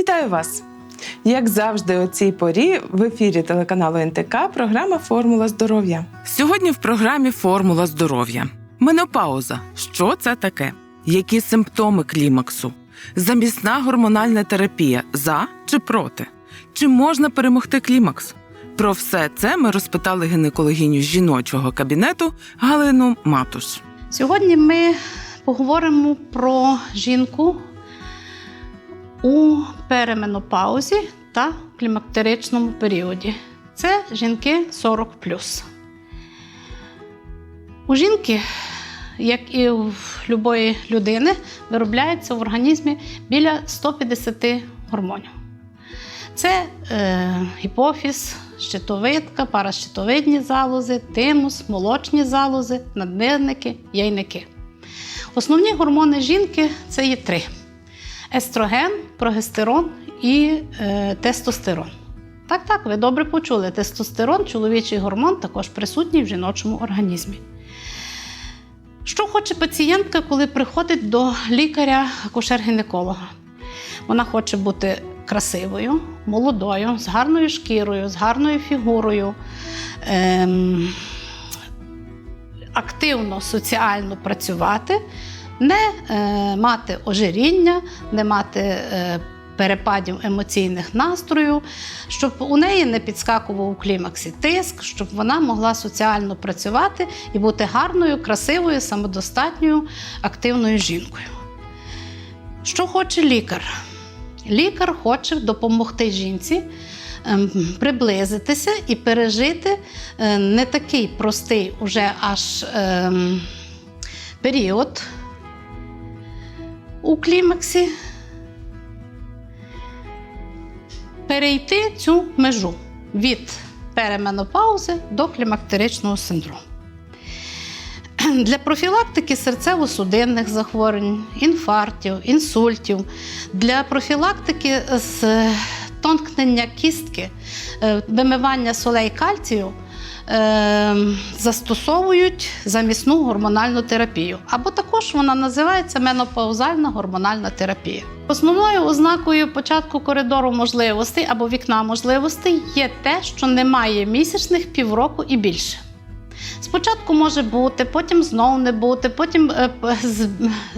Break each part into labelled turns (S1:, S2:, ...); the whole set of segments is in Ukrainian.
S1: Вітаю вас! Як завжди, о цій порі в ефірі телеканалу НТК програма Формула здоров'я. Сьогодні в програмі Формула здоров'я. Менопауза. Що це таке? Які симптоми клімаксу? Замісна гормональна терапія за чи проти? Чи можна перемогти клімакс? Про все це ми розпитали гінекологиню жіночого кабінету Галину Матуш.
S2: Сьогодні ми поговоримо про жінку у переменопаузі та клімактеричному періоді. Це жінки 40. У жінки, як і у будь-якої людини, виробляється в організмі біля 150 гормонів. Це е, гіпофіз, щитовидка, паращитовидні залози, тимус, молочні залози, наднирники, яйники. Основні гормони жінки це є три: естроген, прогестерон і е, тестостерон. Так, так, ви добре почули. Тестостерон, чоловічий гормон, також присутній в жіночому організмі. Що хоче пацієнтка, коли приходить до лікаря-акушер-гінеколога? Вона хоче бути красивою, молодою, з гарною шкірою, з гарною фігурою, ем, активно соціально працювати, не е, мати ожиріння, не мати е, перепадів емоційних настроїв, щоб у неї не підскакував у клімаксі тиск, щоб вона могла соціально працювати і бути гарною, красивою, самодостатньою, активною жінкою. Що хоче лікар? Лікар хоче допомогти жінці ем, приблизитися і пережити е, не такий простий уже аж ем, період у клімаксі, перейти цю межу від переменопаузи до клімактеричного синдрому. Для профілактики серцево-судинних захворювань, інфарктів, інсультів, для профілактики з тонкнення кістки, е, вимивання солей кальцію е, застосовують замісну гормональну терапію. Або також вона називається менопаузальна гормональна терапія. Основною ознакою початку коридору можливостей або вікна можливостей є те, що немає місячних півроку і більше. Спочатку може бути, потім знову не бути, потім е,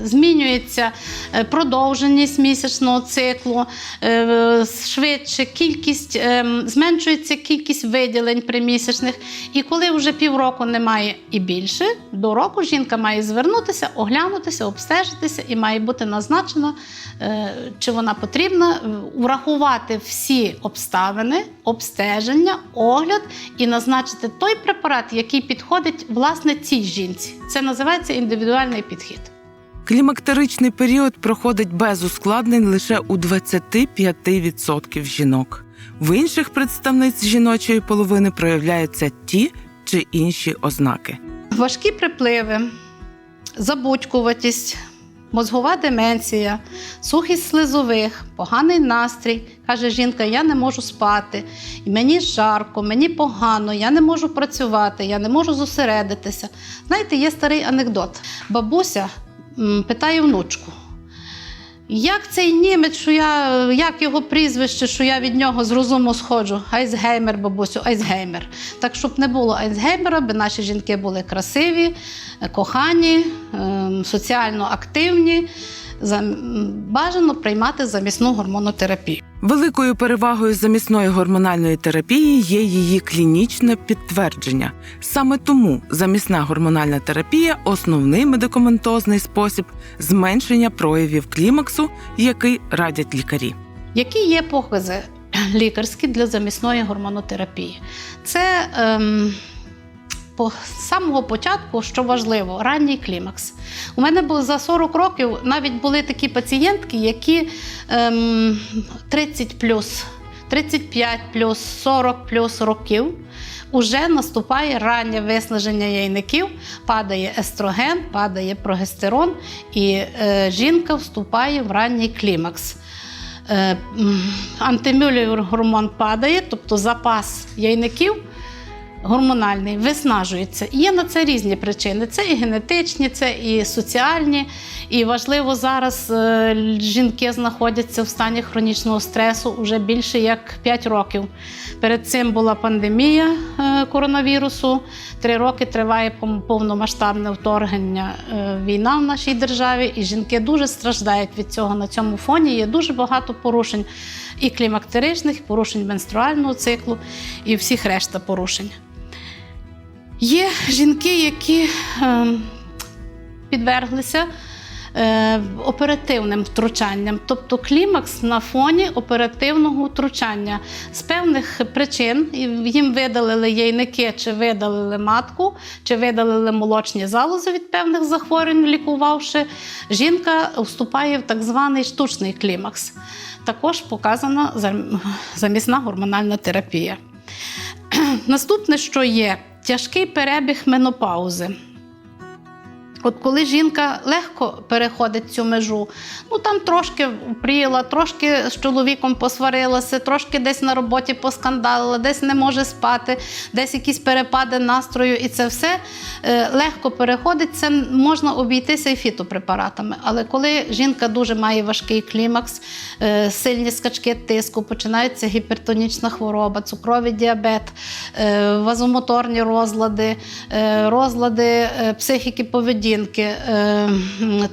S2: змінюється е, продовженість місячного циклу, е, швидше кількість, зменшується кількість виділень примісячних. І коли вже півроку немає і більше, до року жінка має звернутися, оглянутися, обстежитися і має бути назначена, е, чи вона потрібна, врахувати всі обставини, обстеження, огляд і назначити той препарат, який підходить власне цій жінці. Це називається індивідуальний підхід.
S1: Клімактеричний період проходить без ускладнень лише у 25% жінок. В інших представниць жіночої половини проявляються ті чи інші ознаки.
S2: Важкі припливи, забудькуватість, мозгова деменція, сухість слизових, поганий настрій. Каже жінка: я не можу спати, і мені жарко, мені погано, я не можу працювати, я не можу зосередитися. Знаєте, є старий анекдот. Бабуся питає внучку. Як цей німець, що я, як його прізвище, що я від нього з розуму сходжу? Айсгеймер, бабусю, Айсгеймер. Так, щоб не було Айсгеймера, би наші жінки були красиві, кохані, ем, соціально активні. Бажано приймати замісну гормонотерапію.
S1: Великою перевагою замісної гормональної терапії є її клінічне підтвердження. Саме тому замісна гормональна терапія основний медикаментозний спосіб зменшення проявів клімаксу, який радять лікарі.
S2: Які є покази лікарські для замісної гормонотерапії? Це ем, по самого початку, що важливо, ранній клімакс. У мене було за 40 років навіть були такі пацієнтки, які ем, 30 плюс, 35 плюс, 40 плюс років. Уже наступає раннє виснаження яйників, падає естроген, падає прогестерон, і е, жінка вступає в ранній клімакс. Е, м, гормон падає, тобто запас яйників гормональний виснажується. Є на це різні причини. Це і генетичні, це і соціальні. І важливо зараз е, жінки знаходяться в стані хронічного стресу вже більше як 5 років. Перед цим була пандемія е, коронавірусу. Три роки триває повномасштабне вторгнення е, війна в нашій державі, і жінки дуже страждають від цього на цьому фоні. Є дуже багато порушень і клімактеричних, і порушень менструального циклу, і всіх решта порушень. Є жінки, які е, підверглися е, оперативним втручанням, тобто клімакс на фоні оперативного втручання. З певних причин їм видалили яйники, чи видалили матку, чи видалили молочні залози від певних захворювань, лікувавши. Жінка вступає в так званий штучний клімакс. Також показана замісна гормональна терапія. Наступне, що є, тяжкий перебіг менопаузи. От коли жінка легко переходить цю межу, ну там трошки впріла, трошки з чоловіком посварилася, трошки десь на роботі поскандалила, десь не може спати, десь якісь перепади настрою, і це все е, легко переходить. Це можна обійтися і фітопрепаратами. Але коли жінка дуже має важкий клімакс, е, сильні скачки тиску, починається гіпертонічна хвороба, цукровий діабет, е, вазомоторні розлади, розлади психіки поведінки, е,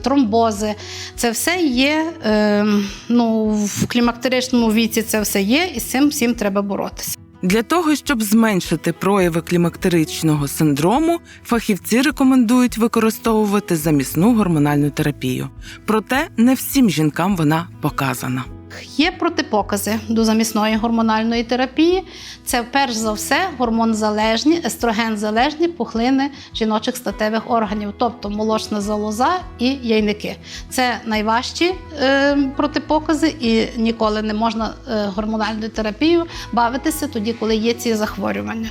S2: тромбози. Це все є е, ну, в клімактеричному віці. Це все є, і з цим всім треба боротися.
S1: Для того, щоб зменшити прояви клімактеричного синдрому, фахівці рекомендують використовувати замісну гормональну терапію. Проте не всім жінкам вона показана.
S2: Є протипокази до замісної гормональної терапії. Це перш за все гормонзалежні, естрогензалежні пухлини жіночих статевих органів, тобто молочна залоза і яйники. Це найважчі е, протипокази, і ніколи не можна е, гормональною терапією бавитися тоді, коли є ці захворювання.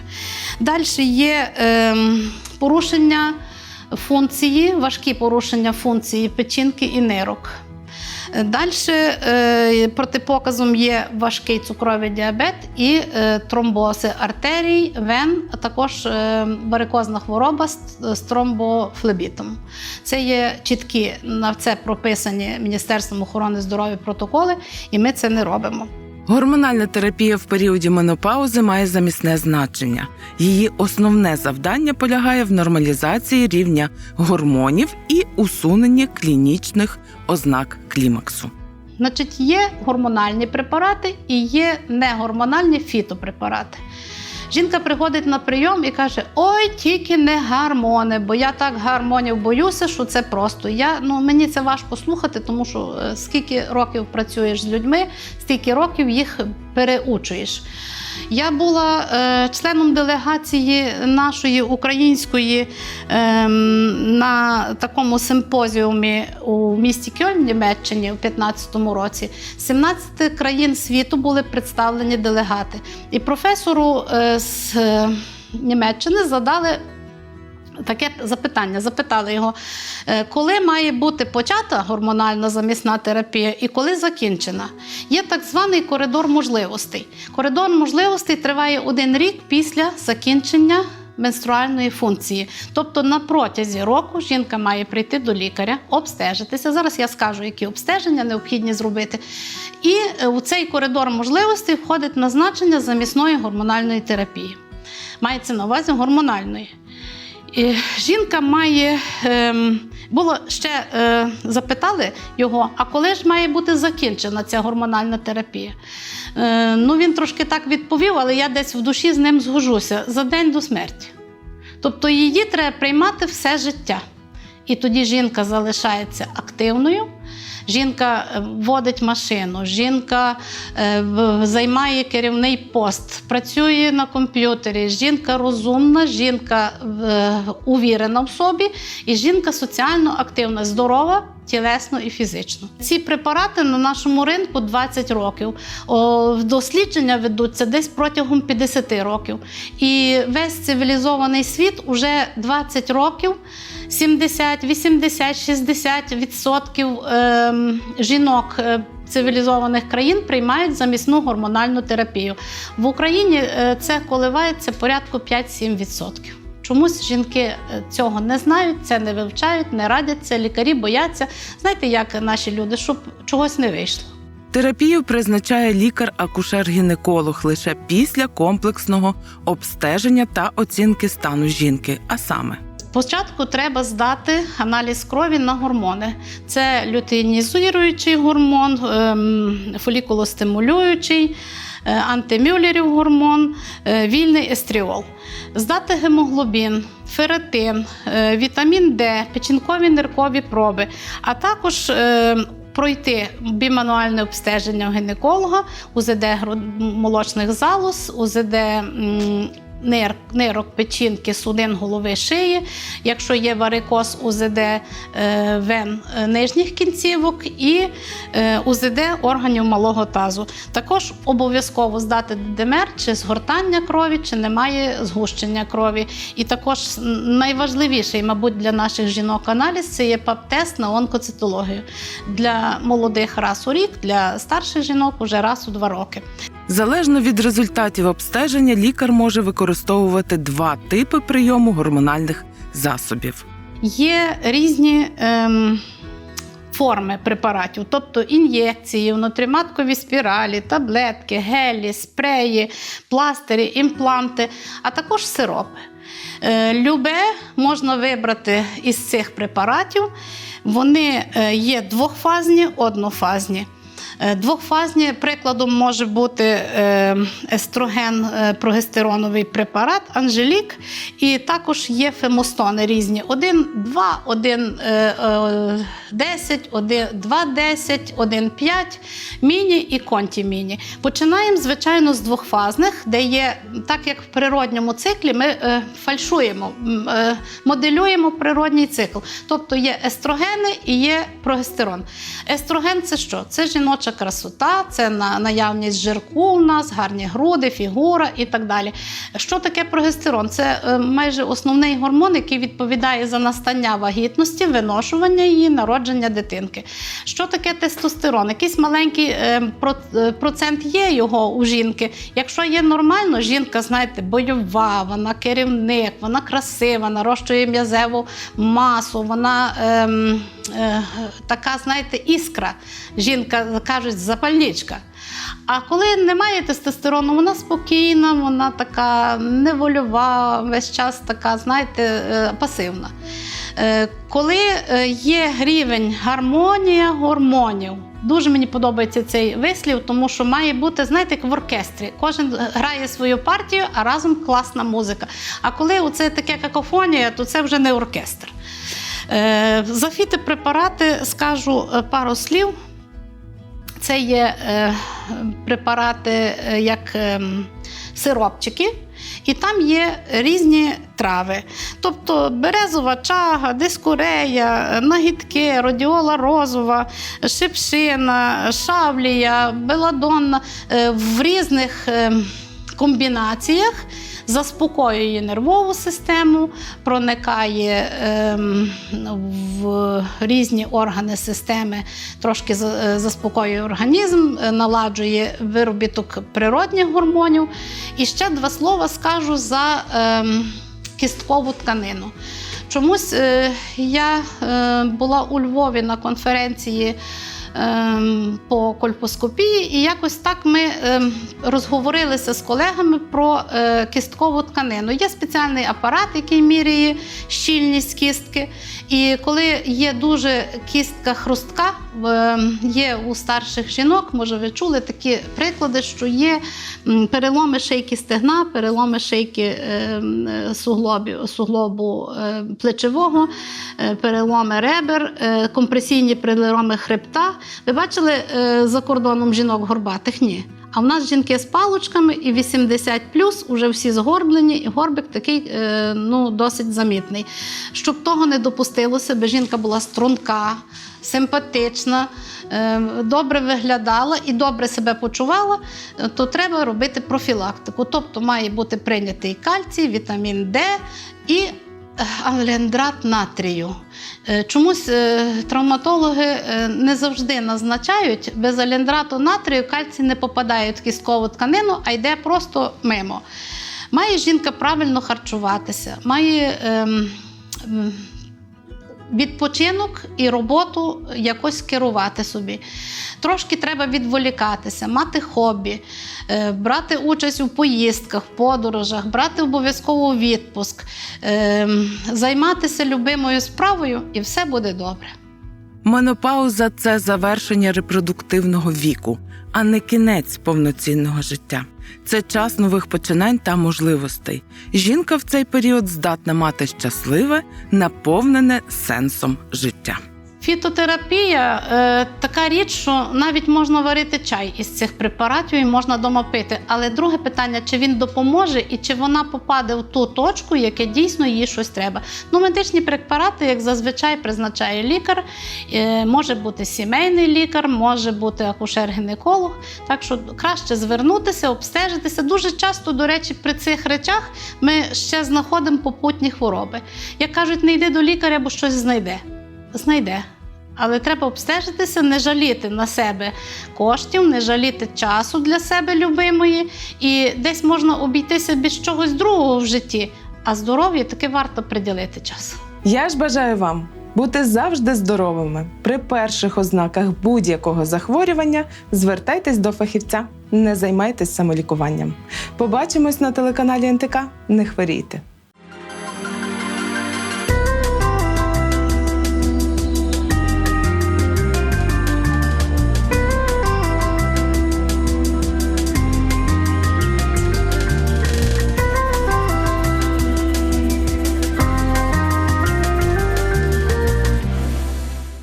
S2: Далі є е, порушення функції, важкі порушення функції печінки і нирок. Далі е, протипоказом є важкий цукровий діабет і е, тромбози артерій, вен, а також е, варикозна хвороба з тромбофлебітом. Це є чіткі на це прописані Міністерством охорони здоров'я протоколи, і ми це не робимо.
S1: Гормональна терапія в періоді менопаузи має замісне значення. Її основне завдання полягає в нормалізації рівня гормонів і усуненні клінічних ознак клімаксу.
S2: Значить, є гормональні препарати і є негормональні фітопрепарати. Жінка приходить на прийом і каже: Ой, тільки не гармони, бо я так гармонів боюся, що це просто. Я, ну, мені це важко слухати, тому що е, скільки років працюєш з людьми, стільки років їх переучуєш. Я була е, членом делегації нашої української е, на такому симпозіумі у місті Кьольн, Німеччині у 2015 році. 17 країн світу були представлені делегати. І професору е, з е, Німеччини задали таке запитання. Запитали його, е, коли має бути почата гормональна замісна терапія і коли закінчена. Є так званий коридор можливостей. Коридор можливостей триває один рік після закінчення. Менструальної функції, тобто на протязі року жінка має прийти до лікаря, обстежитися. Зараз я скажу, які обстеження необхідні зробити. І е, у цей коридор можливостей входить назначення замісної гормональної терапії. Мається на увазі гормональної. Жінка має ем, було ще е, запитали його, а коли ж має бути закінчена ця гормональна терапія? Е, ну він трошки так відповів, але я десь в душі з ним згожуся за день до смерті. Тобто її треба приймати все життя. І тоді жінка залишається активною. Жінка е, водить машину, жінка е, займає керівний пост, працює на комп'ютері. Жінка розумна, жінка е, увірена в собі, і жінка соціально активна, здорова. Тілесно і фізично. Ці препарати на нашому ринку 20 років. О, дослідження ведуться десь протягом 50 років. І весь цивілізований світ уже 20 років 70, 80, 60 відсотків ем, жінок е, цивілізованих країн приймають замісну гормональну терапію. В Україні е, це коливається порядку 5-7%. Чомусь жінки е, цього не знають, це не вивчають, не радяться, лікарі бояться. Знаєте, як наші люди, щоб чогось не вийшло.
S1: Терапію призначає лікар-акушер-гінеколог лише після комплексного обстеження та оцінки стану жінки, а саме
S2: Спочатку треба здати аналіз крові на гормони. Це лютеїнізуючий гормон, ем, фолікулостимулюючий, е, антимюллерів гормон, е, вільний естріол. Здати гемоглобін, ферритин, е, вітамін Д, печінкові ниркові проби, а також пройти бімануальне обстеження у гінеколога, УЗД молочних залоз, УЗД нир, нирок, печінки, судин голови шиї, якщо є варикоз, УЗД е, вен е, нижніх кінцівок і е, УЗД органів малого тазу. Також обов'язково здати ДМР, чи згортання крові, чи немає згущення крові. І також найважливіший, мабуть, для наших жінок аналіз це є ПАП-тест на онкоцитологію. Для молодих раз у рік, для старших жінок уже раз у два роки.
S1: Залежно від результатів обстеження, лікар може використовувати два типи прийому гормональних засобів.
S2: Є різні ем, форми препаратів, тобто ін'єкції, внутріматкові спіралі, таблетки, гелі, спреї, пластирі, імпланти, а також сиропи. Е, Любе можна вибрати із цих препаратів. Вони е, є двохфазні, однофазні. Е, Двохфазні прикладом може бути е, естроген, е, прогестероновий препарат Анжелік, і також є фемостони різні: 1, 2, 1, 10, 1, 2, 10, 1, 5, міні і контіміні. Починаємо, звичайно, з двохфазних, де є, так як в природньому циклі, ми е, фальшуємо, е, моделюємо природній цикл. Тобто є естрогени і є прогестерон. Естроген це що? Це жіноча красота, це на, наявність жирку у нас, гарні груди, фігура і так далі. Що таке прогестерон? Це е, майже основний гормон, який відповідає за настання вагітності, виношування її, народження дитинки. Що таке тестостерон? Якийсь маленький е, е, процент є його у жінки. Якщо є нормально, жінка, знаєте, бойова, вона керівник, вона красива, нарощує м'язеву масу, вона ем, е, така, знаєте, іскра. Жінка кажуть, запальничка. А коли немає тестостерону, вона спокійна, вона така невольова, весь час така, знаєте, е, пасивна. Е, Коли е, є рівень гармонія гормонів, дуже мені подобається цей вислів, тому що має бути, знаєте, як в оркестрі. Кожен грає свою партію, а разом класна музика. А коли це таке какофонія, то це вже не оркестр. Е, За фітопрепарати скажу е, пару слів. Це є е, препарати е, як ем, сиропчики, і там є різні трави. Тобто березова чага, дискурея, е, нагідки, родіола розова, шипшина, шавлія, беладонна е, в різних ем, комбінаціях заспокоює нервову систему, проникає ем, в різні органи системи, трошки е, заспокоює організм, е, наладжує виробіток природних гормонів. І ще два слова скажу за ем, кісткову тканину. Чомусь е, я була у Львові на конференції по кольпоскопії, і якось так ми ем, розговорилися з колегами про е, кісткову тканину. Є спеціальний апарат, який міряє щільність кістки. І коли є дуже кістка хрустка, ем, є у старших жінок, може ви чули такі приклади, що є переломи шийки стегна, переломи шийки ем, суглобів, суглобу е, плечового, е, переломи ребер, компресійні переломи хребта. Ви бачили е, за кордоном жінок горбатих? Ні. А в нас жінки з палочками і 80 плюс, уже всі згорблені, і горбик такий е, ну, досить замітний. Щоб того не допустилося, би жінка була струнка, симпатична, е, добре виглядала і добре себе почувала, то треба робити профілактику. Тобто має бути прийнятий кальцій, вітамін Д і анлендрат натрію. Е, Чомусь е, травматологи е, не завжди назначають, без алендрату натрію кальцій не попадає в кісткову тканину, а йде просто мимо. Має жінка правильно харчуватися, має ем, відпочинок і роботу якось керувати собі. Трошки треба відволікатися, мати хобі, е, брати участь у поїздках, подорожах, брати обов'язково відпуск, е, займатися любимою справою, і все буде добре.
S1: Менопауза це завершення репродуктивного віку, а не кінець повноцінного життя. Це час нових починань та можливостей. Жінка в цей період здатна мати щасливе, наповнене сенсом життя.
S2: Фітотерапія е, така річ, що навіть можна варити чай із цих препаратів і можна вдома пити. Але друге питання: чи він допоможе і чи вона попаде в ту точку, яке дійсно їй щось треба. Ну, медичні препарати, як зазвичай, призначає лікар, е, може бути сімейний лікар, може бути акушер-гінеколог. Так що краще звернутися, обстежитися. Дуже часто, до речі, при цих речах ми ще знаходимо попутні хвороби. Як кажуть, не йди до лікаря, бо щось знайде. Знайде. Але треба обстежитися, не жаліти на себе коштів, не жаліти часу для себе любимої. І десь можна обійтися без чогось другого в житті, а здоров'ю таки варто приділити час.
S1: Я ж бажаю вам бути завжди здоровими. При перших ознаках будь-якого захворювання звертайтесь до фахівця, не займайтесь самолікуванням. Побачимось на телеканалі НТК. Не хворійте.